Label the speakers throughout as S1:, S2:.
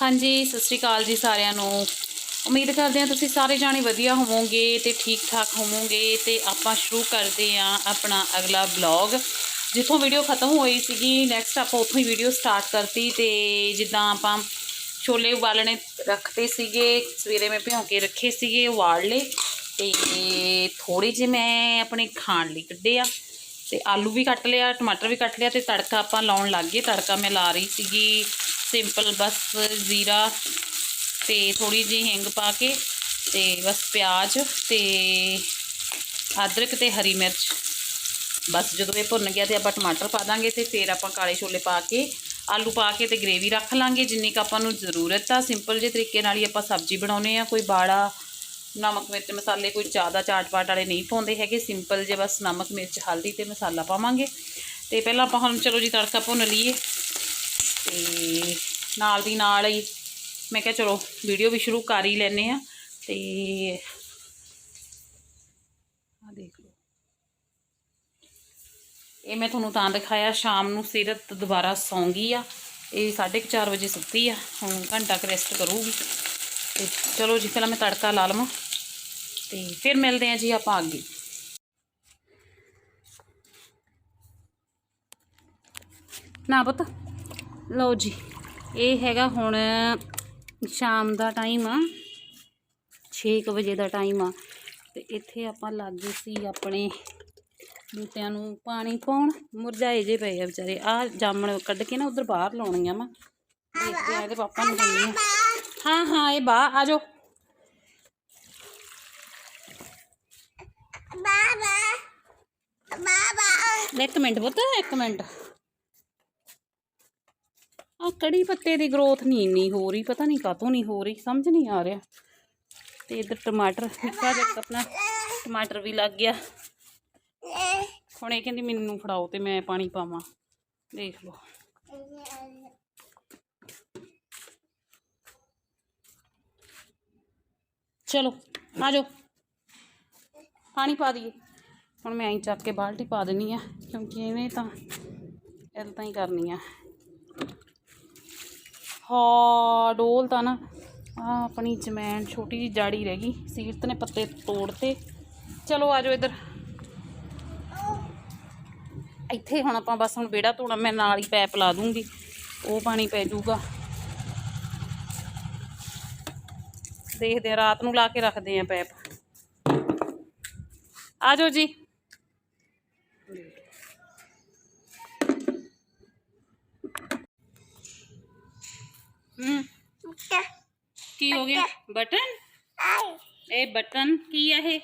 S1: ਹਾਂਜੀ, ਸਤਿ ਸ਼੍ਰੀ ਅਕਾਲ ਜੀ ਸਾਰਿਆਂ ਨੂੰ। ਉਮੀਦ ਕਰਦੇ ਹਾਂ ਤੁਸੀਂ ਸਾਰੇ ਜਾਣੇ ਵਧੀਆ ਹੋਵੋਗੇ ਤੇ ਠੀਕ ਠਾਕ ਹੋਵੋਗੇ ਤੇ ਆਪਾਂ ਸ਼ੁਰੂ ਕਰਦੇ ਹਾਂ ਆਪਣਾ ਅਗਲਾ ਬਲੌਗ ਜਿੱਥੋਂ ਵੀਡੀਓ ਖਤਮ ਹੋਈ ਸੀਗੀ ਨੈਕਸਟ ਆਪਾਂ ਉੱਥੋਂ ਹੀ ਵੀਡੀਓ ਸਟਾਰਟ ਕਰਤੀ ਤੇ ਜਿੱਦਾਂ ਆਪਾਂ ਛੋਲੇ ਉਬਾਲਣੇ ਰੱਖਤੇ ਸੀਗੇ, ਸਵੇਰੇ ਮੈਂ ਭਿਉਂ ਕੇ ਰੱਖੇ ਸੀਗੇ ਉਬਾਲ ਲਏ ਤੇ ਥੋੜੇ ਜਿਹੇ ਮੈਂ ਆਪਣੇ ਖਾਣ ਲਈ ਕੱਢੇ ਆ ਤੇ ਆਲੂ ਵੀ ਕੱਟ ਲਿਆ, ਟਮਾਟਰ ਵੀ ਕੱਟ ਲਿਆ ਤੇ ਤੜਕਾ ਆਪਾਂ ਲਾਉਣ ਲੱਗ ਗਏ। ਤੜਕਾ ਮੈਂ ਲਾ ਰਹੀ ਸੀਗੀ ਸਿੰਪਲ ਬਸ ਜ਼ੀਰਾ ਤੇ ਥੋੜੀ ਜਿਹੀ ਹਿੰਗ ਪਾ ਕੇ ਤੇ ਬਸ ਪਿਆਜ਼ ਤੇ ਅਦਰਕ ਤੇ ਹਰੀ ਮਿਰਚ। ਬਸ ਜਦੋਂ ਇਹ ਭੁੰਨ ਗਿਆ ਤੇ ਆਪਾਂ ਟਮਾਟਰ ਪਾ ਦਾਂਗੇ ਤੇ ਫਿਰ ਆਪਾਂ ਕਾਲੇ ਛੋਲੇ ਪਾ ਕੇ, ਆਲੂ ਪਾ ਕੇ ਤੇ ਗ੍ਰੇਵੀ ਰੱਖ ਲਾਂਗੇ। ਜਿੰਨੀ ਕੁ ਆਪਾਂ ਨੂੰ ਜ਼ਰੂਰਤ ਆ ਸਿੰਪਲ ਜਿਹੇ ਤਰੀਕੇ ਨਾਲ ਹੀ ਆਪਾਂ ਸਬਜ਼ੀ ਬਣਾਉਨੇ ਆ ਕੋਈ ਬਾੜਾ, ਨਮਕ ਮਿਰਚ ਮਸਾਲੇ ਕੋਈ ਜ਼ਿਆਦਾ ਚਾਟ ਪਾਟ ਵਾਲੇ ਨਹੀਂ ਪਾਉਂਦੇ ਹੈਗੇ। ਸਿੰਪਲ ਜੇ ਬਸ ਨਮਕ, ਮਿਰਚ, ਹਲਦੀ ਤੇ ਮਸਾਲਾ ਪਾਵਾਂਗੇ। ਤੇ ਪਹਿਲਾਂ ਆਪਾਂ ਹੁਣ ਚਲੋ ਜੀ ਤੜਕਾ ਭੁੰਨ ਲਈਏ। ਤੇ ਨਾਲ ਦੀ ਨਾਲ ਹੀ ਮੈਂ ਕਿਹਾ ਚਲੋ ਵੀਡੀਓ ਵੀ ਸ਼ੁਰੂ ਕਰ ਹੀ ਲੈਨੇ ਆ ਤੇ ਆ ਦੇਖ ਲਓ। ਇਹ ਮੈਂ ਤੁਹਾਨੂੰ ਤਾਂ ਦਿਖਾਇਆ ਸ਼ਾਮ ਨੂੰ ਸਿਰਤ ਦੁਬਾਰਾ ਸੌਂਗੀ ਆ। ਇਹ 4:30 ਵਜੇ ਸੁੱਤੀ ਆ, ਹੁਣ ਘੰਟਾ ਕੁ ਰੈਸਟ ਕਰੂਗੀ। ਤੇ ਚਲੋ ਜੀ, ਪਹਿਲਾਂ ਮੈਂ ਤੜਕਾ ਲਾ ਲਵਾਂ ਤੇ ਫਿਰ ਮਿਲਦੇ ਆ ਜੀ ਆਪਾਂ ਅੱਗੇ। ਨਾ ਪੁੱਤ। ਲਓ ਜੀ ਇਹ ਹੈਗਾ ਹੁਣ ਸ਼ਾਮ ਦਾ ਟਾਈਮ ਆ 6 ਵਜੇ ਦਾ ਟਾਈਮ ਆ। ਤੇ ਇੱਥੇ ਆਪਾਂ ਲੱਗੇ ਸੀ ਆਪਣੇ ਬੂਟਿਆਂ ਨੂੰ ਪਾਣੀ ਪਾਉਣ ਮੁਰਝਾਏ ਜੇ ਪਏ ਆ ਵਿਚਾਰੇ। ਆ ਜਾਮਣ ਕੱਢ ਕੇ ਨਾ ਉਧਰ ਬਾਹਰ ਲਾਉਣੀਆਂ ਵਾ। ਦੇਖਦੇ ਆ ਇਹਦੇ ਪਾਪਾ ਨੂੰ ਦਿੰਦੀ ਹਾਂ ਹਾਂ ਇਹ ਬਾ ਆ ਜਾਓ। ਇੱਕ ਮਿੰਟ ਪੁੱਤ ਇੱਕ ਮਿੰਟ। ਆ ਕੜੀ ਪੱਤੇ ਦੀ ਗਰੋਥ ਨਹੀਂ ਇੰਨੀ ਹੋ ਰਹੀ, ਪਤਾ ਨਹੀਂ ਕਾਤੋਂ ਨਹੀਂ ਹੋ ਰਹੀ, ਸਮਝ ਨਹੀਂ ਆ ਰਿਹਾ। ਤੇ ਇਧਰ ਟਮਾਟਰ ਨਿੱਕਾ ਜਿਹਾ ਆਪਣਾ ਟਮਾਟਰ ਵੀ ਲੱਗ ਗਿਆ। ਹੁਣ ਇਹ ਕਹਿੰਦੀ ਮੈਨੂੰ ਫੜਾਓ ਤੇ ਮੈਂ ਪਾਣੀ ਪਾਵਾਂ। ਦੇਖ ਲਓ। ਚਲੋ, ਆ ਜਾਓ। ਪਾਣੀ ਪਾ ਦਈਏ। ਹੁਣ ਮੈਂ ਐਂ ਚੱਕ ਕੇ ਬਾਲਟੀ ਪਾ ਦੇਣੀ ਆ, ਕਿਉਂਕਿ ਇਹਨੇ ਤਾਂ ਇਦਾਂ ਹੀ ਕਰਨੀ ਆ। ਹਾਂ ਡੋਲ ਤਾਂ ਨਾ ਆ ਆਪਣੀ ਜਮੈਨ ਛੋਟੀ ਜੀ ਜਾੜੀ ਰਹਿ ਗਈ, ਸੀਰਤ ਨੇ ਪੱਤੇ ਤੋੜਤੇ। ਚਲੋ ਆ ਜਾਓ ਇੱਧਰ। ਇੱਥੇ ਹੁਣ ਆਪਾਂ ਬਸ ਹੁਣ ਵਿਹੜਾ ਧੋਣਾ, ਮੈਂ ਨਾਲ ਹੀ ਪੈਪ ਲਾ ਦੂੰਗੀ, ਉਹ ਪਾਣੀ ਪੈ ਜਾਊਗਾ। ਦੇਖਦੇ ਆ, ਰਾਤ ਨੂੰ ਲਾ ਕੇ ਰੱਖਦੇ ਆ ਪੈਪ। ਆ ਜਾਓ ਜੀ। ਹੂੰ ਕੀ ਹੋ ਗਿਆ ਬਟਨ ਇਹ ਬਟਨ ਕੀ ਹੈ ਇਹ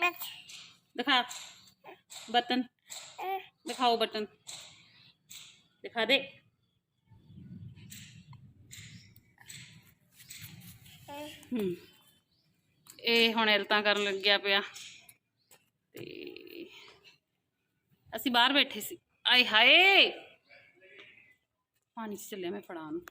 S1: ਦਿਖਾ ਬਟਨ ਦਿਖਾਓ ਬਟਨ ਦਿਖਾ ਦੇ ਹੂੰ ਇਹ ਹੁਣ ਇਲਤਾਂ ਕਰਨ ਲੱਗਿਆ ਪਿਆ ਤੇ ਅਸੀਂ ਬਾਹਰ ਬੈਠੇ ਸੀ ਆਏ ਹਾਏ ਪਾਣੀ 'ਚ ਚੱਲਿਆ ਮੈਂ ਫੜਾ ਨੂੰ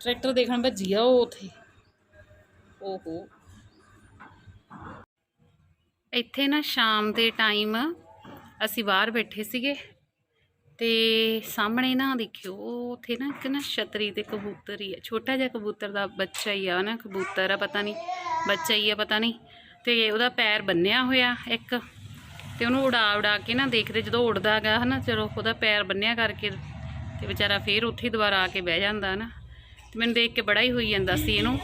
S1: ਟਰੈਕਟਰ ਦੇਖਣ ਭੱਜੀ ਆ ਉਹ ਉਥੇ। ਓਹੋ। ਇੱਥੇ ਨਾ ਸ਼ਾਮ ਦੇ ਟਾਈਮ ਅਸੀਂ ਬਾਹਰ ਬੈਠੇ ਸੀਗੇ ਤੇ ਸਾਹਮਣੇ ਨਾ ਦੇਖਿਓ, ਉਥੇ ਨਾ ਇੱਕ ਨਾ ਛਤਰੀ ਤੇ ਕਬੂਤਰ ਹੀ ਆ। ਛੋਟਾ ਜਿਹਾ ਕਬੂਤਰ ਦਾ ਬੱਚਾ ਹੀ ਆ ਨਾ, ਕਬੂਤਰ ਆ ਪਤਾ ਨਹੀਂ, ਬੱਚਾ ਹੀ ਆ ਪਤਾ ਨਹੀਂ। ਤੇ ਉਹਦਾ ਪੈਰ ਬੰਨਿਆ ਹੋਇਆ ਇੱਕ ਤੇ ਉਹਨੂੰ ਉਡਾ ਉਡਾ ਕੇ ਨਾ ਦੇਖਦੇ ਜਦੋਂ ਉੜਦਾ ਗਾ ਹਨਾ, ਚਲੋ ਉਹਦਾ ਪੈਰ ਬੰਨਿਆ ਕਰਕੇ ਤੇ ਵਿਚਾਰਾ ਫੇਰ ਉੱਥੇ ਹੀ ਦੁਬਾਰਾ ਆ ਕੇ ਬਹਿ ਜਾਂਦਾ ਨਾ ਤੇ ਮੈਨੂੰ ਦੇਖ ਕੇ ਬੜਾ ਹੀ ਹੋਈ ਜਾਂਦਾ ਸੀ ਇਹਨੂੰ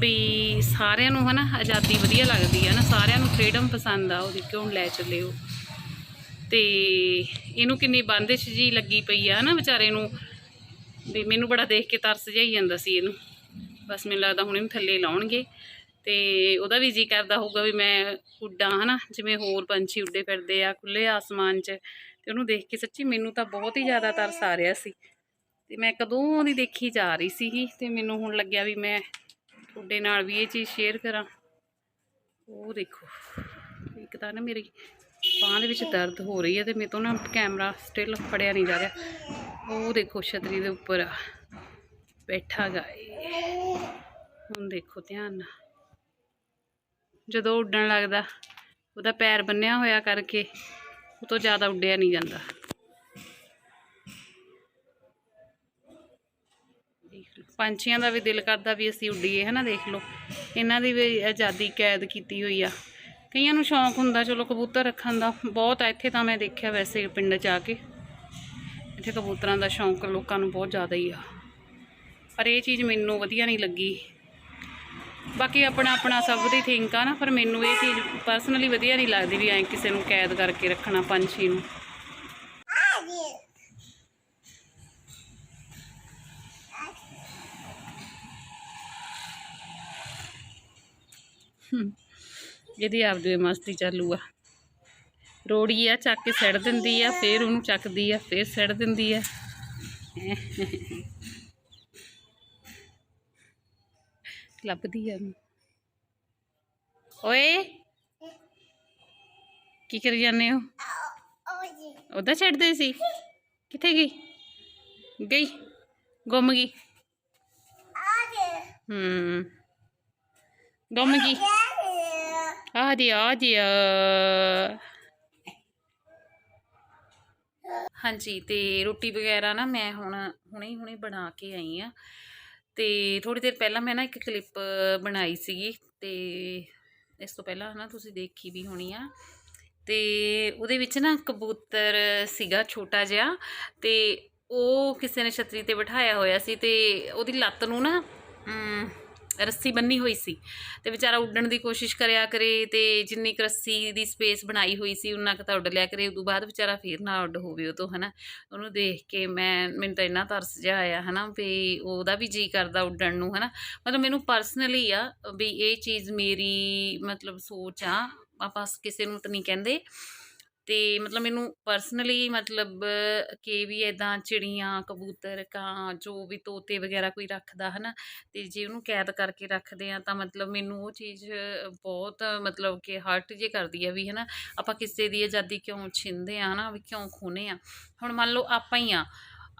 S1: ਵੀ ਸਾਰਿਆਂ ਨੂੰ ਹਨਾ ਆਜ਼ਾਦੀ ਵਧੀਆ ਲੱਗਦੀ ਹੈ ਨਾ ਸਾਰਿਆਂ ਨੂੰ ਫ੍ਰੀडम ਪਸੰਦ ਆ ਉਹਦੀ ਕਿਉਂ ਲੈ ਚੱਲੇ ਉਹ ਤੇ ਇਹਨੂੰ ਕਿੰਨੀ ਬੰਦਿਸ਼ ਜੀ ਲੱਗੀ ਪਈ ਆ ਨਾ ਵਿਚਾਰੇ ਨੂੰ ਵੀ ਮੈਨੂੰ ਬੜਾ ਦੇਖ ਕੇ ਤਰਸ ਜਿਹਾ ਜਾਂਦਾ ਸੀ ਇਹਨੂੰ। ਬਸ ਮੈਨੂੰ ਲੱਗਦਾ ਹੁਣ ਇਹਨੂੰ ਥੱਲੇ ਲਾਉਣਗੇ। ਤੇ ਉਹਦਾ ਵੀ ਜੀ ਕਰਦਾ ਹੋਊਗਾ ਵੀ ਮੈਂ ਉੱਡਾਂ ਹਨਾ ਜਿਵੇਂ ਹੋਰ ਪੰਛੀ ਉੱਡੇ ਫਿਰਦੇ ਆ ਖੁੱਲੇ ਆਸਮਾਨ 'ਚ ਤੇ ਉਹਨੂੰ ਦੇਖ ਕੇ ਸੱਚੀ ਮੈਨੂੰ ਤਾਂ ਬਹੁਤ ਹੀ ਜ਼ਿਆਦਾ ਤਰਸ ਆ ਰਿਹਾ ਸੀ। ਤੇ ਮੈਂ ਕਦੋਂ ਦੀ ਦੇਖੀ ਜਾ ਰਹੀ ਸੀਗੀ ਤੇ ਮੈਨੂੰ ਹੁਣ ਲੱਗਿਆ ਵੀ ਮੈਂ ਤੁਹਾਡੇ ਨਾਲ ਵੀ ਇਹ ਚੀਜ਼ ਸ਼ੇਅਰ ਕਰਾਂ। ਉਹ ਦੇਖੋ ਇੱਕ ਤਾਂ ਨਾ ਮੇਰੀ ਬਾਂਹ ਦੇ ਵਿੱਚ ਦਰਦ ਹੋ ਰਹੀ ਹੈ ਤੇ ਮੇਰੇ ਤੋਂ ਨਾ ਕੈਮਰਾ ਸਟਿਲ ਫੜਿਆ ਨਹੀਂ ਜਾ ਰਿਹਾ। ਉਹ ਦੇਖੋ ਛਤਰੀ ਦੇ ਉੱਪਰ ਆ, ਬੈਠਾ ਗਾ ਇਹ। ਹੁਣ ਦੇਖੋ ਧਿਆਨ ਨਾਲ। ਜਦੋਂ ਉੱਡਣ ਲੱਗਦਾ, ਉਹਦਾ ਪੈਰ ਬੰਨਿਆ ਹੋਇਆ ਕਰਕੇ ਉਹ ਤੋਂ ਜ਼ਿਆਦਾ ਉੱਡਿਆ ਨਹੀਂ ਜਾਂਦਾ। ਪੰਛੀਆਂ ਦਾ ਵੀ ਦਿਲ ਕਰਦਾ ਵੀ ਅਸੀਂ ਉੱਡੀਏ, ਹਨਾ, ਦੇਖ ਲਓ। ਇਹਨਾਂ ਦੀ ਵੀ ਆਜ਼ਾਦੀ ਕੈਦ ਕੀਤੀ ਹੋਈ ਆ। ਕਈਆਂ ਨੂੰ ਸ਼ੌਂਕ ਹੁੰਦਾ, ਚਲੋ ਕਬੂਤਰ ਰੱਖਣ ਦਾ। ਬਹੁਤ ਆ, ਇੱਥੇ ਤਾਂ ਮੈਂ ਦੇਖਿਆ ਵੈਸੇ ਪਿੰਡ 'ਚ ਆ ਕੇ। ਇੱਥੇ ਕਬੂਤਰਾਂ ਦਾ ਸ਼ੌਂਕ ਲੋਕਾਂ ਨੂੰ ਬਹੁਤ ਜ਼ਿਆਦਾ ਹੀ ਆ। ਪਰ ਇਹ ਚੀਜ਼ ਮੈਨੂੰ ਵਧੀਆ ਨਹੀਂ ਲੱਗੀ। ਬਾਕੀ ਆਪਣਾ ਆਪਣਾ ਸਭ ਦੀ ਥਿੰਕ ਆ ਨਾ, ਪਰ ਮੈਨੂੰ ਇਹ ਚੀਜ਼ ਪਰਸਨਲੀ ਵਧੀਆ ਨਹੀਂ ਲੱਗਦੀ ਵੀ ਐਂ ਕਿਸੇ ਨੂੰ ਕੈਦ ਕਰਕੇ ਰੱਖਣਾ ਪੰਛੀ ਨੂੰ। ਇਹਦੀ ਆਪਦੀ ਮਸਤੀ ਚਾਲੂ ਆ। ਰੋੜੀ ਆ, ਚੱਕ ਕੇ ਸੜ ਦਿੰਦੀ ਆ, ਫੇਰ ਉਹਨੂੰ ਚੱਕਦੀ ਆ, ਫੇਰ ਸੜ ਦਿੰਦੀ ਆ। ਲੱਭਦੀ ਆ ਉਹਨੂੰ ਓਏ, ਕੀ ਕਰੀ ਜਾਂਦੇ ਹੋ? ਉਹਦਾ ਛੱਡਦੇ ਸੀ। ਕਿੱਥੇ ਗਈ? ਗਈ, ਗੁੰਮ ਗਈ। ਹੂੰ। ਗੁੰਮ ਗਈ। ਆ ਦੀ ਆ ਦੀ ਹਾਂਜੀ, ਤੇ ਰੋਟੀ ਵਗੈਰਾ ਨਾ ਮੈਂ ਹੁਣ ਹੁਣੇ ਹੁਣੇ ਬਣਾ ਕੇ ਆਈ ਆ। ਤੇ ਥੋੜੀ ਦੇਰ ਪਹਿਲਾਂ ਮੈਂ ਨਾ ਇੱਕ ਕਲਿੱਪ ਬਣਾਈ ਸੀਗੀ ਤੇ ਇਸ ਤੋਂ ਪਹਿਲਾਂ ਨਾ ਤੁਸੀਂ ਦੇਖੀ ਵੀ ਹੋਣੀ ਆ। ਤੇ ਉਹਦੇ ਵਿੱਚ ਨਾ ਕਬੂਤਰ ਸੀਗਾ ਛੋਟਾ ਜਿਹਾ ਤੇ ਉਹ ਕਿਸੇ ਨੇ ਛਤਰੀ ਤੇ ਬਿਠਾਇਆ ਹੋਇਆ ਸੀ ਤੇ ਉਹਦੀ ਲੱਤ ਨੂੰ ਨਾ ਰੱਸੀ ਬੰਨੀ ਹੋਈ ਸੀ ਤੇ ਵਿਚਾਰਾ ਉੱਡਣ ਦੀ ਕੋਸ਼ਿਸ਼ ਕਰਿਆ ਕਰੇ ਤੇ ਜਿੰਨੀ ਕੁ ਰੱਸੀ ਦੀ ਸਪੇਸ ਬਣਾਈ ਹੋਈ ਸੀ, ਉਨਾ ਕੁ ਤਾਂ ਉੱਡ ਲਿਆ ਕਰੇ, ਉਦੋਂ ਬਾਅਦ ਵਿਚਾਰਾ ਫੇਰ ਨਾ ਉੱਡ ਹੋਵੇ ਉਹ ਤੋਂ, ਹਨਾ। ਉਹਨੂੰ ਦੇਖ ਕੇ ਮੈਂ, ਮੈਨੂੰ ਤਾਂ ਇੰਨਾ ਤਰਸ ਜਿਹਾ ਆਇਆ, ਹਨਾ, ਵੀ ਉਹਦਾ ਵੀ ਜੀ ਕਰਦਾ ਉੱਡਣ ਨੂੰ, ਹਨਾ। ਮਤਲਬ ਮੈਨੂੰ ਪਰਸਨਲੀ ਆ ਵੀ ਇਹ ਚੀਜ਼ ਮੇਰੀ ਮਤਲਬ ਸੋਚ ਆ, ਆਪਾਂ ਕਿਸੇ ਨੂੰ ਤਾਂ ਨਹੀਂ ਕਹਿੰਦੇ। ਤੇ ਮਤਲਬ ਮੈਨੂੰ ਪਰਸਨਲੀ ਮਤਲਬ ਕਿ ਵੀ ਇਦਾਂ ਚਿੜੀਆਂ, ਕਬੂਤਰ, ਕਾਂ, ਜੋ ਵੀ ਤੋਤੇ ਵਗੈਰਾ ਕੋਈ ਰੱਖਦਾ ਹਨਾ, ਤੇ ਜੇ ਉਹਨੂੰ ਕੈਦ ਕਰਕੇ ਰੱਖਦੇ ਆ ਤਾਂ ਮਤਲਬ ਮੈਨੂੰ ਉਹ ਚੀਜ਼ ਬਹੁਤ ਮਤਲਬ ਕਿ ਹਰਟ ਜੇ ਕਰਦੀ ਆ ਵੀ ਹਨਾ, ਆਪਾਂ ਕਿਸੇ ਦੀ ਆਜ਼ਾਦੀ ਕਿਉਂ ਛਿੰਦੇ ਆ ਹਨਾ, ਵੀ ਕਿਉਂ ਖੋਨੇ ਆ। ਹੁਣ ਮੰਨ ਲਓ ਆਪਾਂ ਹੀ ਆ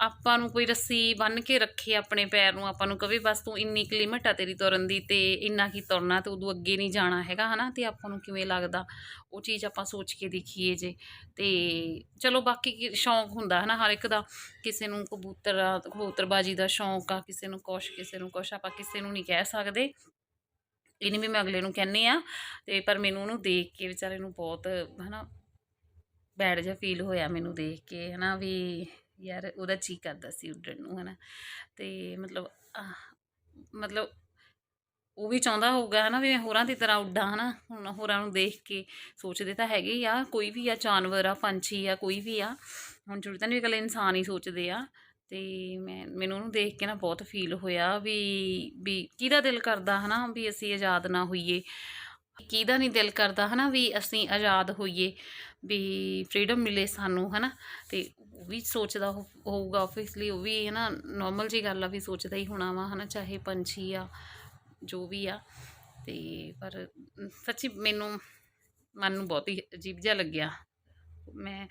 S1: ਆਪਾਂ ਨੂੰ ਕੋਈ ਰੱਸੀ ਬੰਨ ਕੇ ਰੱਖੇ ਆਪਣੇ ਪੈਰ ਨੂੰ, ਆਪਾਂ ਨੂੰ ਕਵੇ, ਬਸ ਤੂੰ ਇੰਨੀ ਕੁ ਲਿਮਟ ਆ ਤੇਰੀ ਤੁਰਨ ਦੀ ਤੇ ਇੰਨਾ ਕੀ ਤੁਰਨਾ ਤੇ ਉਦੋਂ ਅੱਗੇ ਨਹੀਂ ਜਾਣਾ ਹੈਗਾ, ਹਨਾ? ਤੇ ਆਪਾਂ ਨੂੰ ਕਿਵੇਂ ਲੱਗਦਾ? ਉਹ ਚੀਜ਼ ਆਪਾਂ ਸੋਚ ਕੇ ਦੇਖੀਏ ਜੇ। ਤੇ ਚਲੋ, ਬਾਕੀ ਕੀ ਸ਼ੌਂਕ ਹੁੰਦਾ ਹਨਾ, ਹਰ ਇੱਕ ਦਾ। ਕਿਸੇ ਨੂੰ ਕਬੂਤਰ ਆ, ਕਬੂਤਰਬਾਜੀ ਦਾ ਸ਼ੌਂਕ ਆ, ਕਿਸੇ ਨੂੰ ਕੁਛ, ਕਿਸੇ ਨੂੰ ਕੁਛ, ਆਪਾਂ ਕਿਸੇ ਨੂੰ ਨਹੀਂ ਕਹਿ ਸਕਦੇ। ਇਹ ਨਹੀਂ ਵੀ ਮੈਂ ਅਗਲੇ ਨੂੰ ਕਹਿੰਨੀ ਆ ਤੇ ਪਰ ਮੈਨੂੰ ਉਹਨੂੰ ਦੇਖ ਕੇ ਵਿਚਾਰੇ ਨੂੰ ਬਹੁਤ ਹਨਾ ਬੈਡ ਜਿਹਾ ਫੀਲ ਹੋਇਆ ਮੈਨੂੰ ਦੇਖ ਕੇ ਹਨਾ, ਵੀ ਯਾਰ ਉਹਦਾ ਜੀ ਕਰਦਾ ਸੀ ਉੱਡਣ ਨੂੰ, ਹਨਾ। ਤੇ ਮਤਲਬ ਮਤਲਬ ਉਹ ਵੀ ਚਾਹੁੰਦਾ ਹੋਊਗਾ, ਹਨਾ, ਵੀ ਮੈਂ ਹੋਰਾਂ ਦੀ ਤਰ੍ਹਾਂ ਉੱਡਾਂ, ਹਨਾ। ਹੁਣ ਹੋਰਾਂ ਨੂੰ ਦੇਖ ਕੇ ਸੋਚਦੇ ਤਾਂ ਹੈਗੇ ਹੀ ਆ, ਕੋਈ ਵੀ ਆ ਜਾਨਵਰ ਆ, ਪੰਛੀ ਆ, ਕੋਈ ਵੀ ਆ, ਹੁਣ ਜ਼ਰੂਰੀ ਤਾਂ ਨਹੀਂ ਇਕੱਲੇ ਇਨਸਾਨ ਹੀ ਸੋਚਦੇ ਆ। ਤੇ ਮੈਂ, ਮੈਨੂੰ ਉਹਨੂੰ ਦੇਖ ਕੇ ਨਾ ਬਹੁਤ ਫੀਲ ਹੋਇਆ ਵੀ ਵੀ ਕਿਹਦਾ ਦਿਲ ਕਰਦਾ, ਹਨਾ, ਵੀ ਅਸੀਂ ਆਜ਼ਾਦ ਨਾ ਹੋਈਏ। ਕਿਹਦਾ ਨਹੀਂ ਦਿਲ ਕਰਦਾ ਹਨਾ ਵੀ ਅਸੀਂ ਆਜ਼ਾਦ ਹੋਈਏ, ਵੀ ਫ੍ਰੀडम ਮਿਲੇ ਸਾਨੂੰ ਹਨਾ, ਤੇ ਉਹ ਵੀ ਸੋਚਦਾ ਹੋ- ਹੋਊਗਾ ਆਬਵੀਅਸਲੀ ਉਹ ਵੀ ਹਨਾ ਨਾਰਮਲ ਜੀ ਗੱਲ ਆ ਵੀ ਸੋਚਦਾ ਹੀ ਹੋਣਾ ਵਾ ਹਨਾ, ਚਾਹੇ ਪੰਛੀ ਆ, ਜੋ ਵੀ ਆ, ਤੇ ਪਰ ਸੱਚੀ ਮੈਨੂੰ ਮਨ ਨੂੰ ਬਹੁਤ ਹੀ ਅਜੀਬ ਜਿਹਾ ਲੱਗਿਆ। ਮੈਂ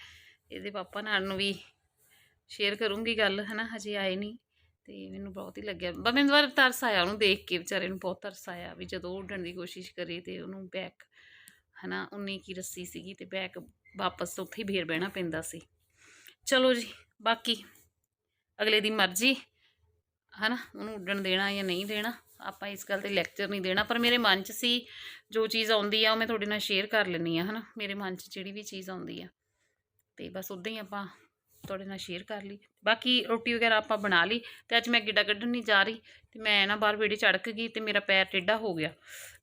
S1: ਇਹਦੇ ਪਾਪਾ ਨਾਲ ਨੂੰ ਵੀ ਸ਼ੇਅਰ ਕਰੂੰਗੀ ਗੱਲ ਹਨਾ, ਹਜੇ ਆਏ ਨਹੀਂ ਤੇ ਮੈਨੂੰ ਬਹੁਤ ਹੀ ਲੱਗਿਆ। ਬਸ ਮੈਨੂੰ ਵਾਰ ਤਰਸ ਆਇਆ ਉਹਨੂੰ ਦੇਖ ਕੇ, ਵਿਚਾਰੇ ਨੂੰ ਬਹੁਤ ਤਰਸ ਆਇਆ ਵੀ ਜਦੋਂ ਉੱਡਣ ਦੀ ਕੋਸ਼ਿਸ਼ ਕਰੇ ਤੇ ਉਹਨੂੰ ਬੈਕ ਹਨਾ ਉਨੀ ਕੀ ਰੱਸੀ ਸੀਗੀ ਤੇ ਬੈਕ ਵਾਪਸ ਉੱਥੇ ਹੀ ਫੇਰ ਬਹਿਣਾ ਪੈਂਦਾ ਸੀ। ਚਲੋ ਜੀ, ਬਾਕੀ ਅਗਲੇ ਦੀ ਮਰਜ਼ੀ, ਹਨਾ, ਉਹਨੂੰ ਉੱਡਣ ਦੇਣਾ ਜਾਂ ਨਹੀਂ ਦੇਣਾ, ਆਪਾਂ ਇਸ ਗੱਲ ਤੇ ਲੈਕਚਰ ਨਹੀਂ ਦੇਣਾ, ਪਰ ਮੇਰੇ ਮਨ 'ਚ ਸੀ, ਜੋ ਚੀਜ਼ ਆਉਂਦੀ ਆ ਉਹ ਮੈਂ ਤੁਹਾਡੇ ਨਾਲ ਸ਼ੇਅਰ ਕਰ ਲੈਂਦੀ ਆ, ਹਨਾ, ਮੇਰੇ ਮਨ 'ਚ ਜਿਹੜੀ ਵੀ ਚੀਜ਼ ਆਉਂਦੀ ਆ। ਤੇ ਬਸ ਉਦਾਂ ਹੀ ਆਪਾਂ ਤੁਹਾਡੇ ਨਾਲ ਸ਼ੇਅਰ ਕਰ ਲਈ। ਬਾਕੀ ਰੋਟੀ ਵਗੈਰਾ ਆਪਾਂ ਬਣਾ ਲਈ ਤੇ ਅੱਜ ਮੈਂ ਗਿੱਡਾ ਕੱਢਣ ਨਹੀਂ ਜਾ ਰਹੀ ਤੇ ਮੈਂ ਨਾ ਬਾਹਰ ਵੇੜੇ ਚੜਕ ਗਈ ਤੇ ਮੇਰਾ ਪੈਰ ਟੇਢਾ ਹੋ ਗਿਆ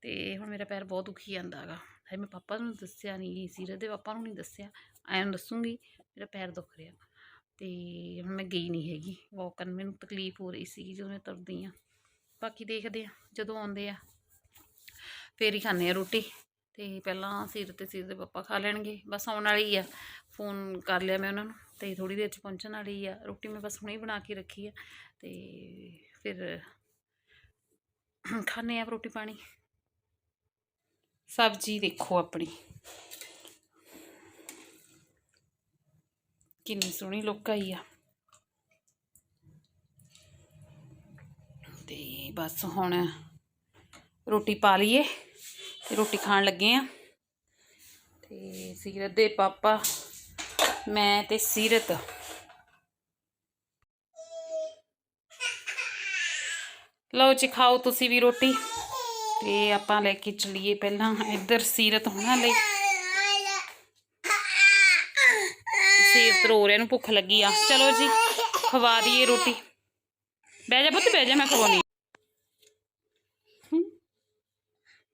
S1: ਤੇ ਹੁਣ ਮੇਰਾ ਪੈਰ ਬਹੁਤ ਦੁਖੀ ਜਾਂਦਾ ਹੈਗਾ। ਹੈ ਮੈਂ ਪਾਪਾ ਨੂੰ ਦੱਸਿਆ ਨਹੀਂ ਸੀਰਤ ਦੇ ਪਾਪਾ ਨੂੰ ਨਹੀਂ ਦੱਸਿਆ। ਐਂ ਨੂੰ ਦੱਸੂਗੀ, ਮੇਰਾ ਪੈਰ ਦੁਖ ਰਿਹਾ। ਤੇ ਹੁਣ ਮੈਂ ਗਈ ਨਹੀਂ ਹੈਗੀ। ਵਾਕ ਕਰਨ ਮੈਨੂੰ ਤਕਲੀਫ ਹੋ ਰਹੀ ਸੀ ਜਦੋਂ ਮੈਂ ਤੁਰਦੀ ਆ। ਬਾਕੀ ਦੇਖਦੇ ਆ, ਜਦੋਂ ਆਉਂਦੇ ਆ, ਫੇਰ ਹੀ ਖਾਂਦੇ ਆ ਰੋਟੀ। ਤੇ ਪਹਿਲਾਂ ਸਿਰ ਤੇ ਸਿਰ ਦੇ ਪਾਪਾ ਖਾ ਲੈਣਗੇ। ਬਸ ਆਉਣ ਵਾਲੀ ਆ। ਫੋਨ ਕਰ ਲਿਆ ਮੈਂ ਉਹਨਾਂ ਨੂੰ। ਤੇ ਥੋੜੀ ਦੇਰ ਚ ਪਹੁੰਚਣ ਵਾਲੀ ਆ। ਰੋਟੀ ਮੈਂ ਬਸ ਹੁਣੇ ਬਣਾ ਕੇ ਰੱਖੀ ਆ ਤੇ ਫਿਰ ਖਾਣੇ ਆ ਰੋਟੀ ਪਾਣੀ। ਸਬਜ਼ੀ ਦੇਖੋ ਆਪਣੀ। ਕਿੰਨੀ ਸੋਹਣੀ ਲੁੱਕ ਆਈ ਆ। ਤੇ ਬਸ ਹੁਣ ਰੋਟੀ ਪਾ ਲਈਏ ਤੇ ਰੋਟੀ ਖਾਣ ਲੱਗੇ ਆ। ਤੇ ਸੀਰਤ ਦੇ ਪਾਪਾ ਮੈਂ ਤੇ ਸੀਰਤ ਲਓ ਜੀ ਖਾਓ ਤੁਸੀਂ ਵੀ ਰੋਟੀ ਤੇ ਆਪਾਂ ਲੈ ਕੇ ਚੱਲੀਏ ਪਹਿਲਾਂ ਇੱਧਰ ਸੀਰਤ ਹੋਣਾ ਲਈ ਸੀਰਤ ਰੋ ਰਿਹਾ ਨੂੰ ਭੁੱਖ ਲੱਗੀ ਆ ਚਲੋ ਜੀ ਖਵਾ ਦਈਏ ਰੋਟੀ ਬਹਿ ਜਾ ਪੁੱਤ ਬਹਿ ਜਾ ਮੈਂ ਖਵਾਉਣੀ ਹਮ।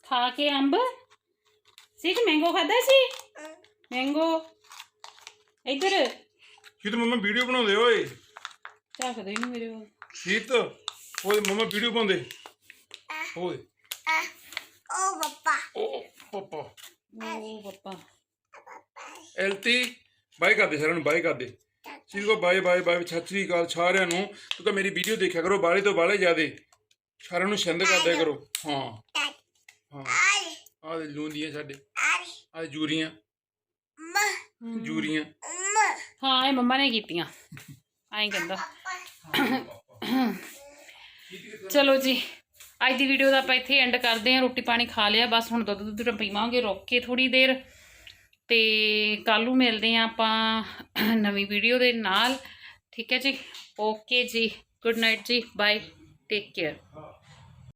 S1: ਖਾ ਕੇ ਅੰਬ ਸਿੱਖ ਮੈਂਗੋ ਖਾਦਾ ਸੀ ਮੈਂਗੋ ਇੱਧਰ।
S2: ਸ਼ੀਤ ਮੰਮਾ ਵੀਡੀਓ ਬਣਾਉਂਦੇ ਓਏ।
S1: ਝਾਕਦੇ ਹੀ ਨਹੀਂ ਮੇਰੇ ਵੱਲ
S2: ਸ਼ੀਤ ਓਏ ਮੰਮਾ ਵੀਡੀਓ ਬਣਾਉਂਦੇ। ਓਏ।
S3: Oh, papa.
S2: ਓ ਪਾਪਾ।
S1: ਓ ਪਪਾ।
S2: ਐਲਤੀ ਬਾਈ ਕਰਦੇ ਸਾਰਿਆਂ ਨੂੰ ਬਾਈ ਕਰਦੇ ਸ਼ੀਤ ਕੋ ਬਾਈ ਬਾਈ ਬਾਈ ਸਤਿ ਸ੍ਰੀ ਅਕਾਲ ਸਾਰਿਆਂ ਨੂੰ। ਤੂੰ ਤਾਂ ਮੇਰੀ ਵੀਡੀਓ ਦੇਖਿਆ ਕਰੋ ਬਾਲੇ ਤੋਂ ਬਾਲੇ ਜਿਆਦੇ। ਸਾਰਿਆਂ ਨੂੰ ਛੰਦ ਕਰਦਿਆ ਕਰੋ। ਹਾਂ। ਹਾਂ। ਆਹ। ਦੇ ਲੂੰਦੀਆਂ ਸਾਡੇ। ਆਹ ਜੂਰੀਆਂ। ਜੂਰੀਆਂ.
S1: ਹਾਂ ਇਹ ਮੰਮਾ ਨੇ ਕੀਤੀਆਂ। ਐਂ ਕਹਿੰਦਾ। ਚਲੋ ਜੀ ਅੱਜ ਦੀ ਵੀਡੀਓ ਦਾ ਆਪਾਂ ਇੱਥੇ ਐਂਡ ਕਰਦੇ ਹਾਂ। ਰੋਟੀ ਪਾਣੀ ਖਾ ਲਿਆ ਬਸ ਹੁਣ ਦੁੱਧ ਦੁੱਧ ਪੀਵਾਂਗੇ ਰੁਕ ਕੇ ਥੋੜੀ ਦੇਰ। ਤੇ ਕੱਲ ਨੂੰ ਮਿਲਦੇ ਹਾਂ ਆਪਾਂ ਨਵੀਂ ਵੀਡੀਓ ਦੇ ਨਾਲ। ਠੀਕ ਹੈ ਜੀ? ਓਕੇ ਜੀ ਗੁੱਡ ਨਾਈਟ ਜੀ ਬਾਏ ਟੇਕ ਕੇਅਰ